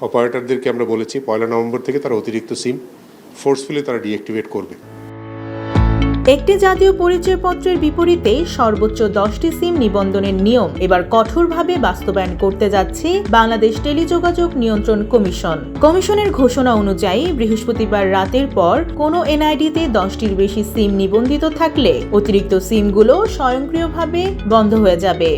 অপারেটরদেরকে আমরা বলেছি, পয়লা নভেম্বর থেকে তারা অতিরিক্ত সিম ফোর্সফুলি তারা ডিঅ্যাক্টিভেট করবে। একটি জাতীয় পরিচয়পত্রের বিপরীতে সর্বোচ্চ দশটি সিম নিবন্ধনের নিয়ম এবার কঠোরভাবে বাস্তবায়ন করতে যাচ্ছে বাংলাদেশ টেলিযোগাযোগ নিয়ন্ত্রণ কমিশন। কমিশনের ঘোষণা অনুযায়ী বৃহস্পতিবার রাতের পর কোনো এনআইডিতে দশটির বেশি সিম নিবন্ধিত থাকলে অতিরিক্ত সিমগুলো স্বয়ংক্রিয়ভাবে বন্ধ হয়ে যাবে।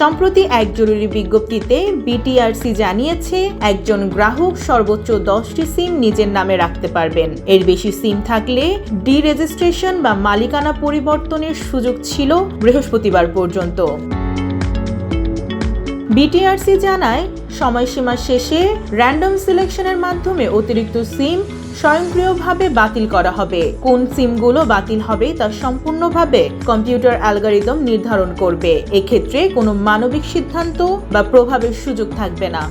সম্প্রতি এক জরুরি বিজ্ঞপ্তিতে বিটিআরসি জানিয়েছে, একজন গ্রাহক সর্বোচ্চ দশটি সিম নিজের নামে রাখতে পারবেন। এর বেশি সিম থাকলে ডি রেজিস্ট্রেশন বা মালিকানা পরিবর্তনের সুযোগ ছিল বৃহস্পতিবার পর্যন্ত। বিটিআরসি জানায় সময়সীমা শেষে র্যান্ডম সিলেকশনের মাধ্যমে অতিরিক্ত সিম স্বয়ংক্রিয়ভাবে বাতিল করা হবে। কোন সিমগুলো বাতিল হবে তা সম্পূর্ণভাবে কম্পিউটার অ্যালগারিদম নির্ধারণ করবে। এক্ষেত্রে কোনো মানবিক সিদ্ধান্ত বা প্রভাবের সুযোগ থাকবে না।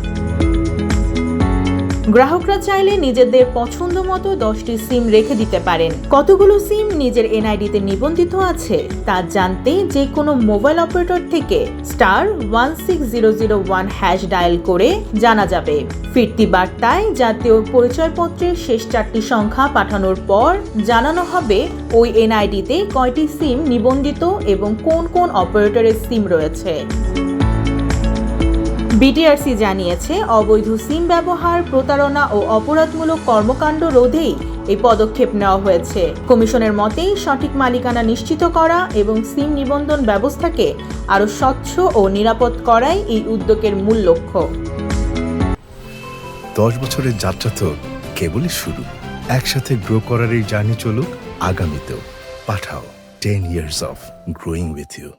গ্রাহকরা চাইলে নিজেদের পছন্দ মতো দশটি সিম রেখে দিতে পারেন। কতগুলো সিম নিজের এনআইডিতে নিবন্ধিত আছে তা জানতে যে কোনো মোবাইল অপারেটর থেকে star one six zero zero one hash dial করে জানা যাবে। ফিরতি বার্তায় জাতীয় পরিচয়পত্রের শেষ চারটি সংখ্যা পাঠানোর পর জানানো হবে ওই এনআইডিতে কয়টি সিম নিবন্ধিত এবং কোন কোন অপারেটরের সিম রয়েছে। বিটিআরসি জানিয়েছে, অবৈধ সিম ব্যবহার, প্রতারণা ও অপরাধমূলক কর্মকাণ্ড রোধেই এই পদক্ষেপ নেওয়া হয়েছে। কমিশনের মতেই সঠিক মালিকানা নিশ্চিত করা এবং সিম নিবন্ধন ব্যবস্থাকে আরও স্বচ্ছ ও নিরাপদ করাই এই উদ্যোগের মূল লক্ষ্য। দশ বছরের যাত্রা তো কেবলই শুরু। একসাথে গ্রো করার এই জার্নি চলুক, আগামীতেও। Pathao, ten years of growing with you.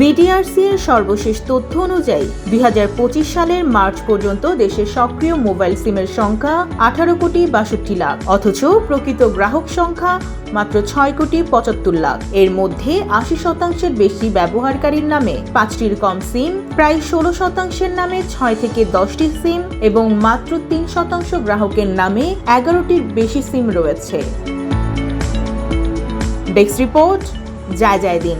BTRC এর সর্বশেষ তথ্য অনুযায়ী দুই হাজার পঁচিশ সালের মার্চ পর্যন্ত দেশের সক্রিয় মোবাইল সিমের সংখ্যা আঠারো কোটি বাষট্টি লাখ, অথচ প্রকৃত গ্রাহক সংখ্যা মাত্র ছয় কোটি পঁচাত্তর লাখ। এর মধ্যে আশি শতাংশের বেশি ব্যবহারকারীর নামে পাঁচটির কম সিম, প্রায় ষোলো শতাংশের নামে ছয় থেকে দশটি সিম এবং মাত্র তিন শতাংশ গ্রাহকের নামে এগারোটির বেশি সিম রয়েছে। ডেস্ক রিপোর্ট যায় যায় দিন।